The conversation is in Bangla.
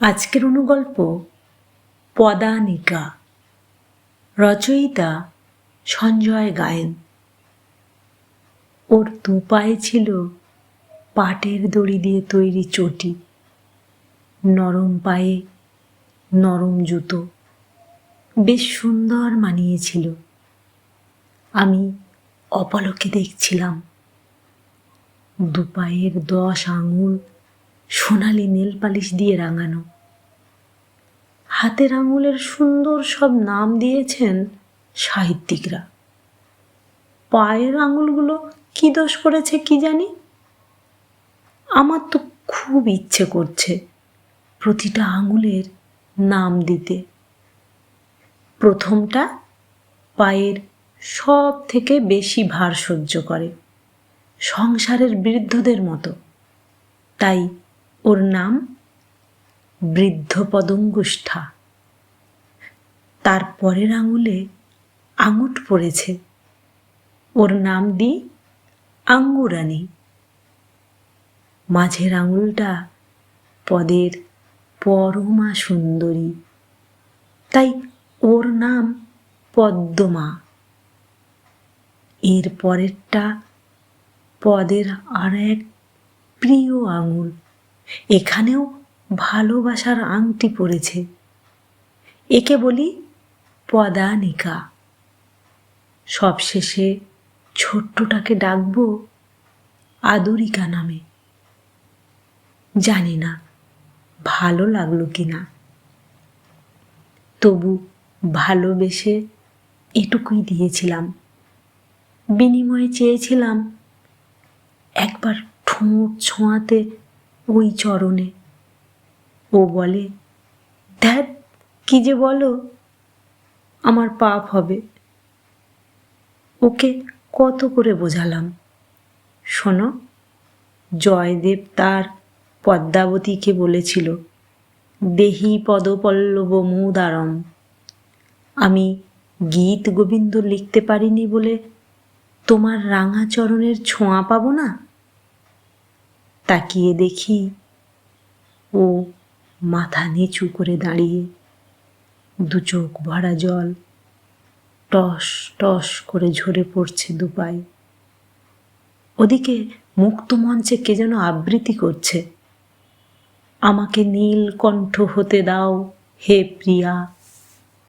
আজকের অনুগল্প পদানিকা, রচয়িতা সঞ্জয় গায়েন। ওর দু পায়ে ছিল পাটের দড়ি দিয়ে তৈরি চটি, নরম পায়ে নরম জুতো। বেশ সুন্দর মানিয়েছিল। আমি অপলকে দেখছিলাম। দু পায়ের দশ আঙুল সোনালি নীল পালিশ দিয়ে রাঙানো। হাতের আঙুলের সুন্দর সব নাম দিয়েছেন সাহিত্যিকরা। পায়ের আঙুলগুলো কি দোষ করেছে কি জানি? আমার তো খুব ইচ্ছে করছে প্রতিটা আঙুলের নাম দিতে। প্রথমটা পায়ের সব থেকে বেশি ভার সহ্য করে, সংসারের বৃদ্ধদের মতো। তাই ওর নাম বৃদ্ধ পদঙ্গুষ্ঠা তার পরের আঙুলে আঙুট পড়েছে। ওর নাম দিই আঙ্গুরানি মাঝের আঙুলটা পদের পরমা সুন্দরী। তাই ওর নাম পদ্মমা। এর পরেরটা পদের আর এক প্রিয় আঙুল। এখানেও ভালোবাসার আংটি পড়েছে। একে বলি পদানিকা। সবশেষে ছোট্টটাকে ডাকবো আদরিকা নামে। জানি না ভালো লাগল কি না তবু ভালোবেসে এটুকুই দিয়েছিলাম। বিনিময়ে চেয়েছিলাম একবার ঠোঁট ছোঁয়াতে ওই চরণে। ও বলে ধ্যাত কি যে বলো, আমার পাপ হবে। ওকে কত করে বোঝালাম। শোনো, জয়দেব তার পদ্মাবতীকে বলেছিল, দেহি পদপল্লব মুদারম। আমি গীত গোবিন্দ লিখতে পারিনি বলে তোমার রাঙা চরণের ছোঁয়া পাবো না? তাকিয়ে দেখি ও মাথা নিচু করে দাঁড়িয়ে দু চোখ ভরা জল টস টস করে ঝরে পড়ছে দুপায় ওদিকে মুক্ত মঞ্চে কে যেন আবৃত্তি করছে। আমাকে নীল কণ্ঠ হতে দাও, হে প্রিয়া।